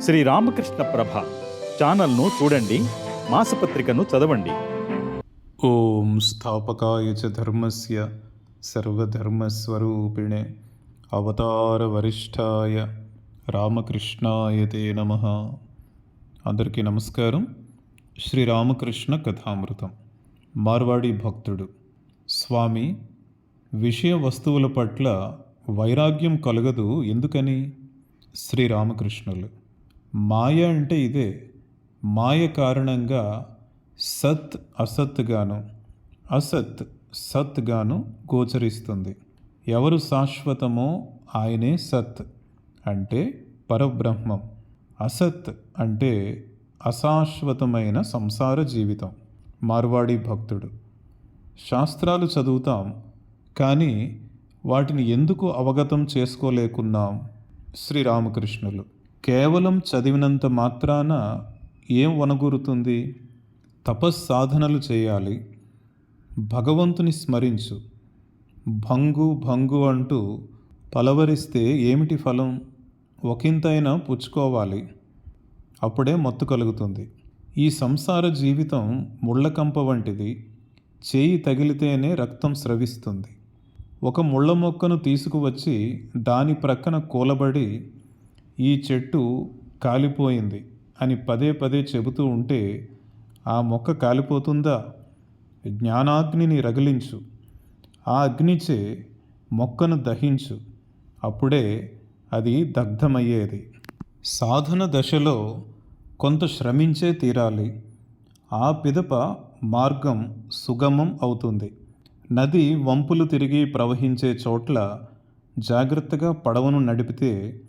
శ్రీ రామకృష్ణ ప్రభ ఛానల్ను చూడండి మాసపత్రికను చదవండి. ఓం స్థాపకాయ చ ధర్మస్య సర్వధర్మస్వరూపిణే అవతారవరిష్ఠాయ రామకృష్ణాయ తే నమ. అందరికీ నమస్కారం. శ్రీ రామకృష్ణ కథామృతం. మార్వాడి భక్తుడు. స్వామి విషయ వస్తువుల పట్ల వైరాగ్యం కలగదు ఎందుకని? శ్రీరామకృష్ణులు మాయ అంటే ఇదే. మాయ కారణంగా సత్ అసత్గాను అసత్ సత్గాను గోచరిస్తుంది. ఎవరు శాశ్వతమో ఆయనే సత్ అంటే పరబ్రహ్మం. అసత్ అంటే అశాశ్వతమైన సంసార జీవితం. మార్వాడి భక్తుడు. శాస్త్రాలు చదువుతాం కానీ వాటిని ఎందుకు అవగతం చేసుకోలేకున్నాం? శ్రీరామకృష్ణులు. కేవలం చదివినంత మాత్రాన ఏం వనగూరుతుంది? తపస్సాధనలు చేయాలి. భగవంతుని స్మరించు. భంగు భంగు అంటూ పలవరిస్తే ఏమిటి ఫలం? ఒకంతైనా పుచ్చుకోవాలి. అప్పుడే మత్తు కలుగుతుంది. ఈ సంసార జీవితం ముళ్ళకంప వంటిది. చేయి తగిలితేనే రక్తం స్రవిస్తుంది. ఒక ముళ్ళ మొక్కను తీసుకువచ్చి దాని ప్రక్కన కూలబడి ఈ చెట్టు కాలిపోయింది అని పదే పదే చెబుతూ ఉంటే ఆ మొక్క కాలిపోతుందా? జ్ఞానాగ్నిని రగిలించు. ఆ అగ్నిచే మొక్కను దహించు. అప్పుడే అది దగ్ధమయ్యేది. సాధన దశలో కొంత శ్రమించే తీరాలి. ఆ పిదప మార్గం సుగమం అవుతుంది. నది వంపులు తిరిగి ప్రవహించే చోట్ల జాగ్రత్తగా పడవను నడిపితే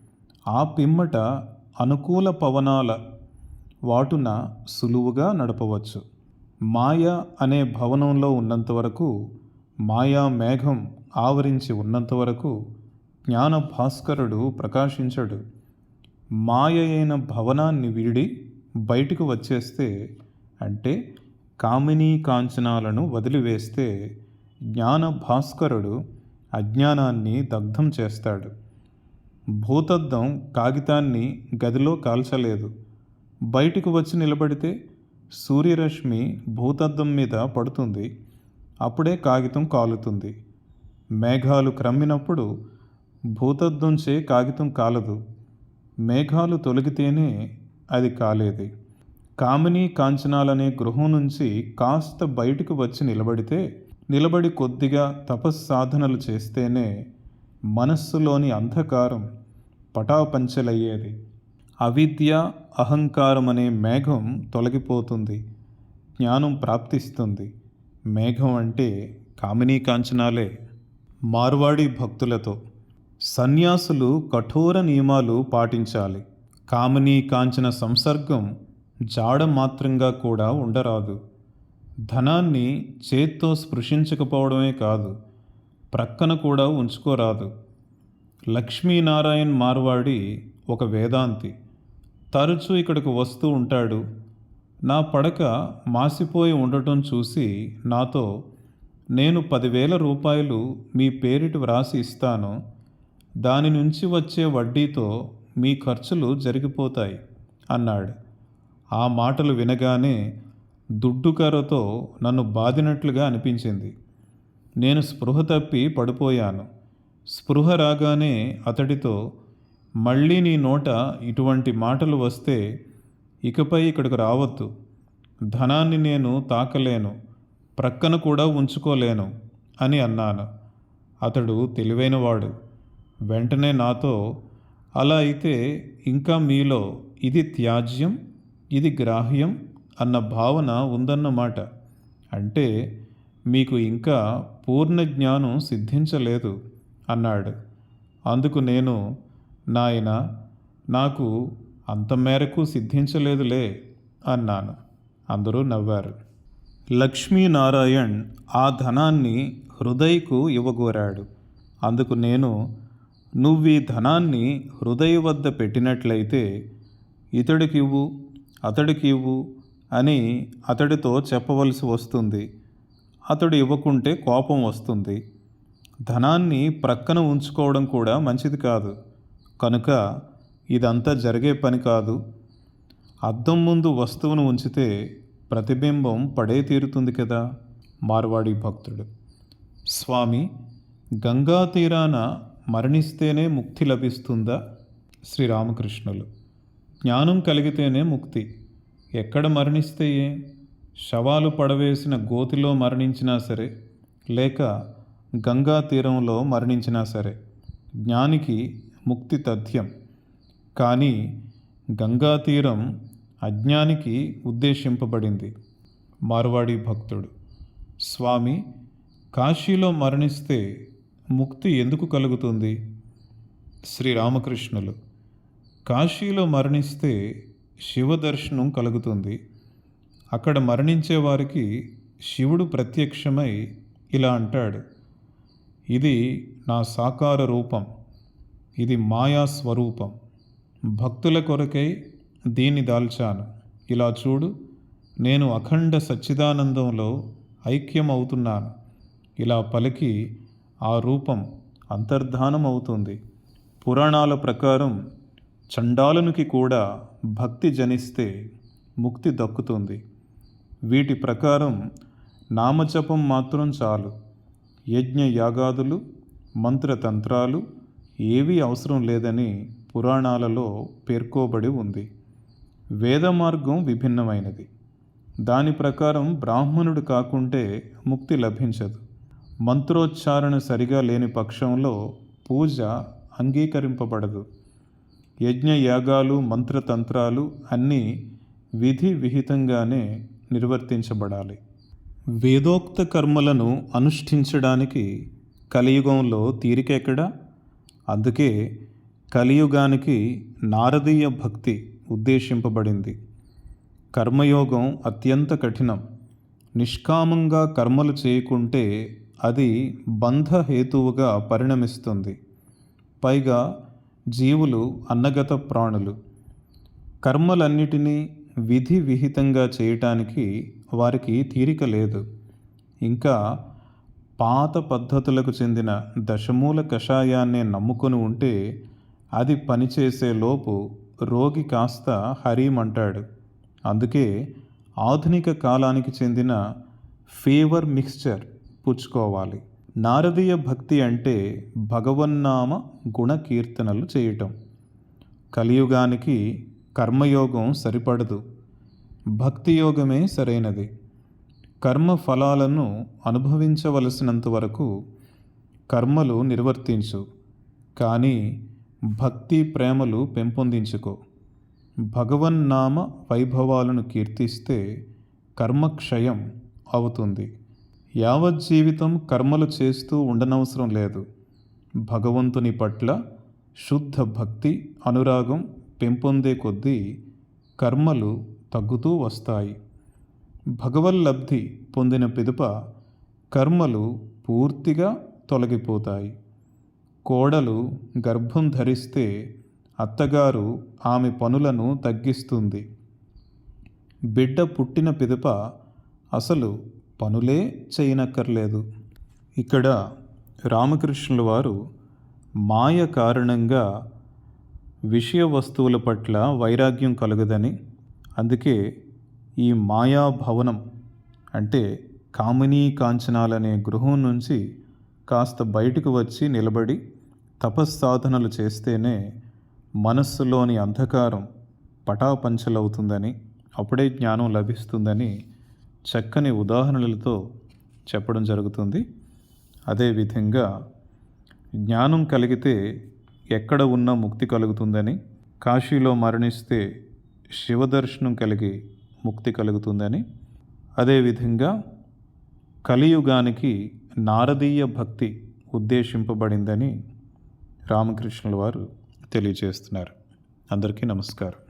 ఆ పిమ్మట అనుకూల పవనాల వాటున సులువుగా నడపవచ్చు. మాయ అనే భవనంలో ఉన్నంత వరకు మాయా మేఘం ఆవరించి ఉన్నంత వరకు జ్ఞాన భాస్కరుడు ప్రకాశించడు. మాయ అయిన భవనాన్ని వీడి బయటకు వచ్చేస్తే అంటే కామినీ కాంచనాలను వదిలివేస్తే జ్ఞాన భాస్కరుడు అజ్ఞానాన్ని దగ్ధం చేస్తాడు. భూతద్దం కాగితాన్ని గదిలో కాల్చలేదు. బయటికి వచ్చి నిలబడితే సూర్యరశ్మి భూతద్దం మీద పడుతుంది. అప్పుడే కాగితం కాలుతుంది. మేఘాలు క్రమ్మినప్పుడు భూతద్దంచే కాగితం కాలదు. మేఘాలు తొలగితేనే అది కాలేది. కామిని కాంచనాలనే గృహం నుంచి కాస్త బయటకు వచ్చి నిలబడితే నిలబడి కొద్దిగా తపస్సాధనలు చేస్తేనే మనస్సులోని అంధకారం పటాపంచలయ్యేది. అవిద్య అహంకారం అనే మేఘం తొలగిపోతుంది జ్ఞానం ప్రాప్తిస్తుంది. మేఘం అంటే కామినీ కాంచనాలే. మార్వాడి భక్తులతో సన్యాసులు కఠోర నియమాలు పాటించాలి. కామినీ కాంచన సంసర్గం జాడ మాత్రంగా కూడా ఉండరాదు. ధనాన్ని చేత్తో స్పృశించకపోవడమే కాదు ప్రక్కన కూడా ఉంచుకోరాదు. లక్ష్మీనారాయణ్ మార్వాడి ఒక వేదాంతి. తరచూ ఇక్కడికి వస్తూ ఉంటాడు. నా పడక మాసిపోయి ఉండటం చూసి నాతో నేను పదివేల రూపాయలు మీ పేరిట వ్రాసి ఇస్తాను. దాని నుంచి వచ్చే వడ్డీతో మీ ఖర్చులు జరిగిపోతాయి అన్నాడు. ఆ మాటలు వినగానే దుడ్డుకర్రతో నన్ను బాదినట్లుగా అనిపించింది. నేను స్పృహ తప్పి పడిపోయాను. స్పృహ రాగానే అతడితో మళ్ళీ నీ నోట ఇటువంటి మాటలు వస్తే ఇకపై ఇక్కడికి రావద్దు. ధనాన్ని నేను తాకలేను. ప్రక్కన కూడా ఉంచుకోలేను అని అన్నాను. అతడు తెలివైనవాడు. వెంటనే నాతో అలా అయితే ఇంకా మీలో ఇది త్యాజ్యం ఇది గ్రాహ్యం అన్న భావన ఉందన్నమాట. అంటే మీకు ఇంకా పూర్ణ జ్ఞానం సిద్ధించలేదు అన్నాడు. అందుకు నేను నాయన నాకు అంత మేరకు సిద్ధించలేదులే అన్నాను. అందరూ నవ్వారు. లక్ష్మీనారాయణ్ ఆ ధనాన్ని హృదయ్కు ఇవ్వగోరాడు. అందుకు నేను నువ్వు ఈ ధనాన్ని హృదయ వద్ద పెట్టినట్లయితే ఇతడికి ఇవ్వు అని అతడితో చెప్పవలసి వస్తుంది. అతడు ఇవ్వకుంటే కోపం వస్తుంది. ధనాన్ని ప్రక్కన ఉంచుకోవడం కూడా మంచిది కాదు. కనుక ఇదంతా జరిగే పని కాదు. అద్దం ముందు వస్తువును ఉంచితే ప్రతిబింబం పడే తీరుతుంది కదా? మార్వాడి భక్తుడు. స్వామి గంగా తీరాన మరణిస్తేనే ముక్తి లభిస్తుందా? శ్రీరామకృష్ణులు. జ్ఞానం కలిగితేనే ముక్తి. ఎక్కడ మరణిస్తే ఏం? శవాలు పడవేసిన గోతిలో మరణించినా సరే లేక గంగా తీరంలో మరణించినా సరే జ్ఞానికి ముక్తి తథ్యం. కానీ గంగా తీరం అజ్ఞానికి ఉద్దేశింపబడింది. మార్వాడి భక్తుడు స్వామి కాశీలో మరణిస్తే ముక్తి ఎందుకు కలుగుతుంది? శ్రీరామకృష్ణులు కాశీలో మరణిస్తే శివ దర్శనం కలుగుతుంది. అక్కడ మరణించే వారికి శివుడు ప్రత్యక్షమై ఇలా అంటాడు. ఇది నా సాకార రూపం. ఇది మాయా స్వరూపం. భక్తుల కొరకై దీన్ని దాల్చాను. ఇలా చూడు నేను అఖండ సచ్చిదానందంలో ఐక్యమవుతున్నాను. ఇలా పలికి ఆ రూపం అంతర్ధానం అవుతుంది పురాణాల ప్రకారం చండాలునికి కూడా భక్తి జనిస్తే ముక్తి దక్కుతుంది. వీటి ప్రకారం నామజపం మాత్రం చాలు. యజ్ఞ యాగాదులు మంత్రతంత్రాలు ఏవీ అవసరం లేదని పురాణాలలో పేర్కోబడి ఉంది. వేద మార్గం విభిన్నమైనది. దాని ప్రకారం బ్రాహ్మణుడు కాకుంటే ముక్తి లభించదు. మంత్రోచ్చారణ సరిగా లేని పక్షంలో పూజ అంగీకరింపబడదు. యజ్ఞ యాగాలు మంత్రతంత్రాలు అన్నీ విధి విహితంగానే నిర్వర్తించబడాలి. వేదోక్త కర్మలను అనుష్ఠించడానికి కలియుగంలో తీరిక ఎక్కడా? అందుకే కలియుగానికి నారదీయ భక్తి ఉద్దేశింపబడింది. కర్మయోగం అత్యంత కఠినం. నిష్కామంగా కర్మలు చేయకుంటే అది బంధహేతువుగా పరిణమిస్తుంది. పైగా జీవులు అన్నగత ప్రాణులు. కర్మలన్నిటినీ విధి విహితంగా చేయటానికి వారికి తీరిక లేదు. ఇంకా పాత పద్ధతులకు చెందిన దశమూల కషాయాన్నే నమ్ముకొని ఉంటే అది పనిచేసే లోపు రోగి కాస్త హరీమంటాడు. అందుకే ఆధునిక కాలానికి చెందిన ఫీవర్ మిక్స్చర్ పుచ్చుకోవాలి. నారదీయ భక్తి అంటే భగవన్నామ గుణకీర్తనలు చేయటం. కలియుగానికి కర్మయోగం సరిపడదు. భక్తి యోగమే సరైనది. కర్మ ఫలాలను అనుభవించవలసినంత వరకు కర్మలు నిర్వర్తించు. కానీ భక్తి ప్రేమలు పెంపొందించుకో. భగవన్నామ వైభవాలను కీర్తిస్తే కర్మక్షయం అవుతుంది. యావజ్జీవితం కర్మలు చేస్తూ ఉండనవసరం లేదు. భగవంతుని పట్ల శుద్ధ భక్తి అనురాగం పెంపొందే కొద్దీ కర్మలు తగ్గుతూ వస్తాయి. భగవల్లబ్ధి పొందిన పిదప కర్మలు పూర్తిగా తొలగిపోతాయి. కోడలు గర్భం ధరిస్తే అత్తగారు ఆమె పనులను తగ్గిస్తుంది. బిడ్డ పుట్టిన పిదప అసలు పనులే చేయనక్కర్లేదు. ఇక్కడ రామకృష్ణుల వారు మాయ కారణంగా విషయ వస్తువుల పట్ల వైరాగ్యం కలుగదని అందుకే ఈ మాయా భవనం అంటే కామినీ కాంచనాలనే గృహం నుంచి కాస్త బయటకు వచ్చి నిలబడి తపస్సాధనలు చేస్తేనే మనస్సులోని అంధకారం పటాపంచలవుతుందని అప్పుడే జ్ఞానం లభిస్తుందని చక్కని ఉదాహరణలతో చెప్పడం జరుగుతుంది. అదేవిధంగా జ్ఞానం కలిగితే ఎక్కడ ఉన్నా ముక్తి కలుగుతుందని కాశీలో మరణిస్తే శివదర్శనం కలిగి ముక్తి కలుగుతుందని. అదేవిధంగా కలియుగానికి నారదీయ భక్తి ఉద్దేశింపబడిందని రామకృష్ణుల వారు తెలియజేస్తున్నారు. అందరికీ నమస్కారం.